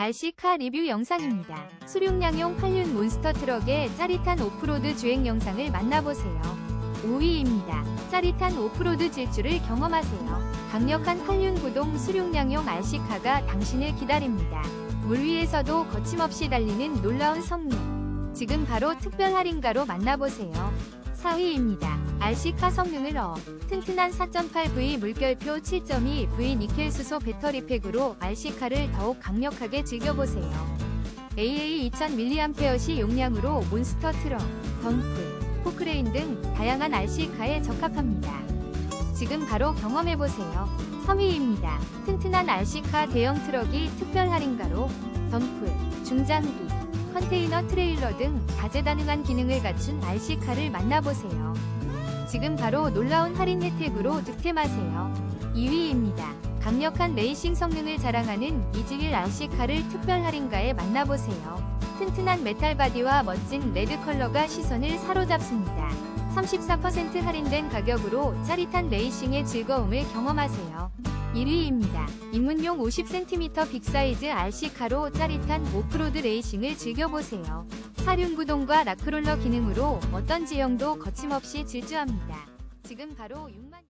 RC카 리뷰 영상입니다. 수륙량용 8륜 몬스터 트럭의 짜릿한 오프로드 주행 영상을 만나보세요. 5위입니다. 짜릿한 오프로드 질주를 경험하세요. 강력한 8륜 구동 수륙량용 RC카가 당신을 기다립니다. 물 위에서도 거침없이 달리는 놀라운 성능. 지금 바로 특별 할인가로 만나보세요. 4위입니다. RC카 성능을 어 튼튼한 4.8V 물결표 7.2V 니켈 수소 배터리 팩으로 RC카를 더욱 강력하게 즐겨보세요. AA 2000mAh 용량으로 몬스터 트럭, 덤프, 포크레인 등 다양한 RC카에 적합합니다. 지금 바로 경험해보세요. 3위입니다. 튼튼한 RC카 대형 트럭이 특별 할인가로 덤프, 중장비, 컨테이너 트레일러 등 다재다능한 기능을 갖춘 RC카를 만나보세요. 지금 바로 놀라운 할인 혜택으로 득템하세요. 2위입니다. 강력한 레이싱 성능을 자랑하는 이즈윌 RC카를 특별 할인가에 만나보세요. 튼튼한 메탈 바디와 멋진 레드 컬러가 시선을 사로잡습니다. 34% 할인된 가격으로 짜릿한 레이싱의 즐거움을 경험하세요. 1위입니다. 입문용 50cm 빅사이즈 RC카로 짜릿한 오프로드 레이싱을 즐겨보세요. 사륜 구동과 라크롤러 기능으로 어떤 지형도 거침없이 질주합니다. 지금 바로 6만